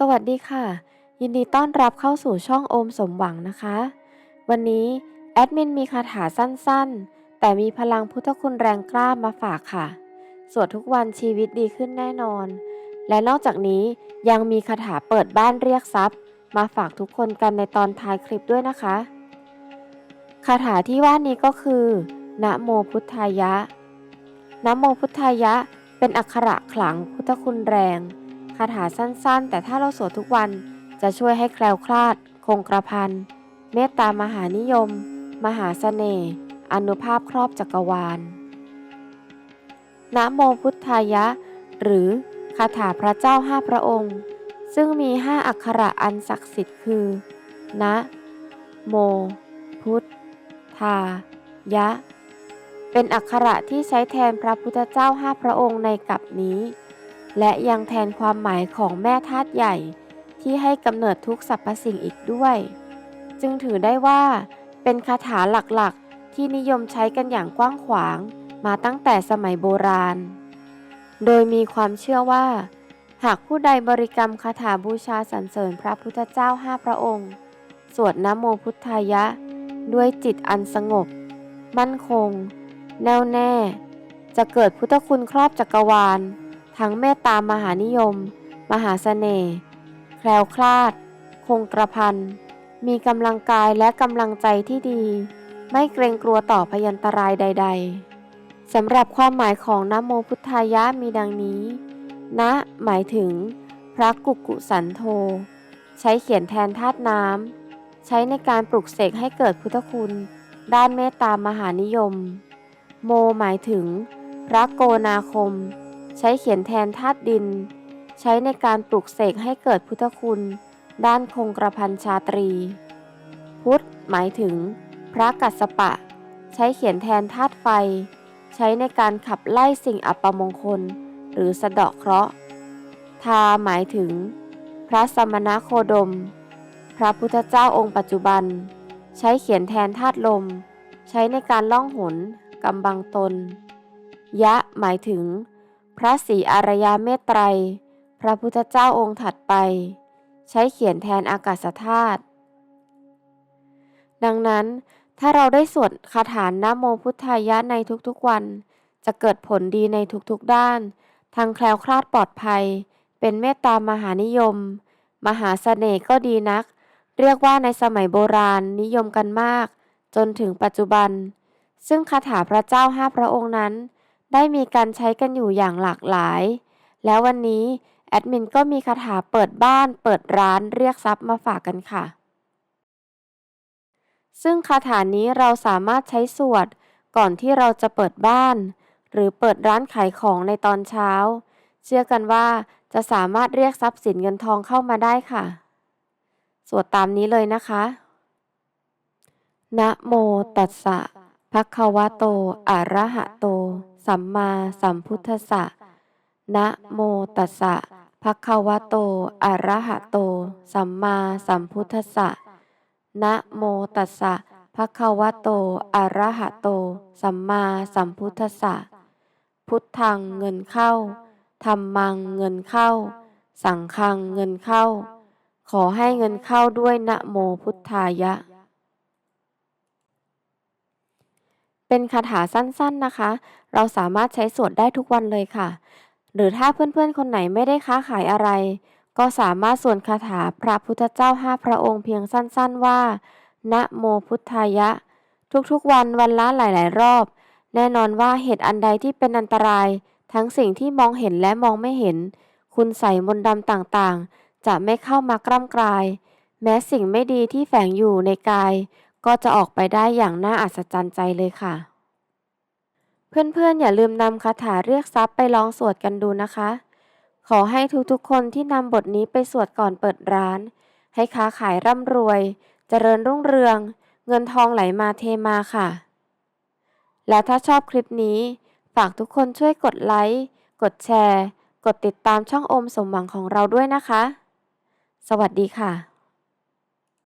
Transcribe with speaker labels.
Speaker 1: สวัสดีค่ะ ยินดีต้อนรับเข้าสู่ช่องโอมสมหวังนะคะ วันนี้แอดมินมีคาถาสั้นๆ แต่มีพลังพุทธคุณแรงกล้ามาฝากค่ะสวดทุกวันชีวิตดีขึ้นแน่นอน และนอกจากนี้ยังมีคาถาเปิดบ้านเรียกทรัพย์ มาฝากทุกคนกันในตอนท้ายคลิปด้วยนะคะ คาถาที่ว่านี้ก็คือนะโมพุทธายะนะโมพุทธายะ เป็นอักขระขลังพุทธคุณแรง คาถาสั้นๆ แต่ถ้าเราสวดทุกวันจะช่วยให้แคล้วคลาด คงกระพัน เมตตามหานิยม มหาเสน่ห์อนุภาพครอบจักรวาลนะโมพุทธายะ หรือคาถาพระเจ้าห้าพระองค์ ซึ่งมีห้าอักขระอันศักดิ์สิทธิ์คือ นะ โม พุทธายะ เป็นอักขระที่ใช้แทนพระพุทธเจ้าห้าพระองค์ในกัปนี้ และยังแทนความหมายของแม่ธาตุใหญ่ ที่ให้กำเนิดทุกสรรพสิ่งอีกด้วย จึงถือได้ว่า เป็นคาถาหลักๆ ที่นิยมใช้กันอย่างกว้างขวาง มาตั้งแต่สมัยโบราณ โดยมีความเชื่อว่า หากผู้ใดบริกรรมคาถาบูชาสรรเสริญพระพุทธเจ้าห้าพระองค์ สวดนะโมพุทธายะ ด้วยจิตอันสงบ มั่นคง แน่วแน่ จะเกิดพุทธคุณครอบจักรวาล ทั้งเมตตามหานิยม มหาเสน่ห์ แคล้วคลาด คงกระพัน มีกำลังกายและกำลังใจที่ดี ไม่เกรงกลัวต่อพยันตรายใด ๆ สำหรับความหมายของนะโมพุทธายะมีดังนี้ นะ หมายถึง พระกุกุสันโธ ใช้เขียนแทนธาตุน้ำ ใช้ในการปลุกเสกให้เกิดพุทธคุณ ด้านเมตตามหานิยม โมหมายถึง พระโกนาคม ใช้เขียนแทนธาตุดิน ใช้ในการปลุกเสกให้เกิดพุทธคุณ ด้านคงกระพันชาตรี พุทธหมายถึง พระกัสสปะ ใช้เขียนแทนธาตุไฟ ใช้ในการขับไล่สิ่งอัปมงคล หรือสะเดาะเคราะห์ทาหมายถึง พระสมณโคดม พระพุทธเจ้าองค์ปัจจุบัน ใช้เขียนแทนธาตุลม ใช้ในการล่องหนกำบังตน ยะหมายถึง พระศรีอารยาเมตไตร พระพุทธเจ้าองค์ถัดไป ใช้เขียนแทนอากาศธาตุดังนั้นถ้าเราได้สวดคาถานะโมพุทธายะในทุกๆวัน จะเกิดผลดีในทุกๆด้าน ทั้งแคล้วคลาดปลอดภัย เป็นเมตตามหานิยม มหาเสน่ห์ก็ดีนัก เรียกว่าในสมัยโบราณนิยมกันมาก จนถึงปัจจุบัน ซึ่งคาถาพระเจ้าห้าพระองค์นั้น ได้มีการใช้กันอยู่อย่างหลากหลาย แล้ววันนี้แอดมินก็มีคาถาเปิดบ้าน เปิดร้านเรียกทรัพย์มาฝากกันค่ะ ซึ่งคาถานี้เราสามารถใช้สวดก่อนที่เราจะเปิดบ้าน หรือเปิดร้านขายของในตอนเช้า เชื่อกันว่าจะสามารถเรียกทรัพย์สินเงินทองเข้ามาได้ค่ะ สวดตามนี้เลยนะคะ นะโมตัสสะภะคะวะโต อะระหะโต สัมมาสัมพุทธัสสะ นะโมตัสสะภะคะวะโต อะระหะโต สัมมาสัมพุทธัสสะ นะโมตัสสะภะคะวะโต อะระหะโต สัมมาสัมพุทธัสสะ พุทธังเงินเข้า ธรรมังเงินเข้า สังฆังเงินเข้า ขอให้เงินเข้าด้วยนะโมพุทธายะ เป็นคาถาสั้นๆนะคะ เราสามารถใช้สวดได้ทุกวันเลยค่ะ หรือถ้าเพื่อนๆ คนไหนไม่ได้ค้าขายอะไร ก็สามารถสวดคาถาพระพุทธเจ้าห้าพระองค์เพียงสั้นๆว่า นะโมพุทธายะ ทุกๆวันวันละหลายๆ รอบ แน่นอนว่าเหตุอันใดที่เป็นอันตราย ทั้งสิ่งที่มองเห็นและมองไม่เห็น คุณใส่มนต์ดำต่างๆ จะไม่เข้ามากร่ำกลาย แม้สิ่งไม่ดีที่แฝงอยู่ในกายก็จะออกไปได้อย่างน่าอัศจรรย์ใจเลยค่ะ เพื่อนๆ อย่าลืมนำคาถาเรียกทรัพย์ไปลองสวดกันดูนะคะ ขอให้ทุกๆ คนที่นำบทนี้ไปสวดก่อนเปิดร้าน ให้ค้าขายร่ำรวย เจริญรุ่งเรือง เงินทองไหลมาเทมาค่ะ และถ้าชอบคลิปนี้ ฝากทุกคนช่วยกดไลค์ กดแชร์ กดติดตามช่องโอมสมหวังของเราด้วยนะคะ สวัสดีค่ะ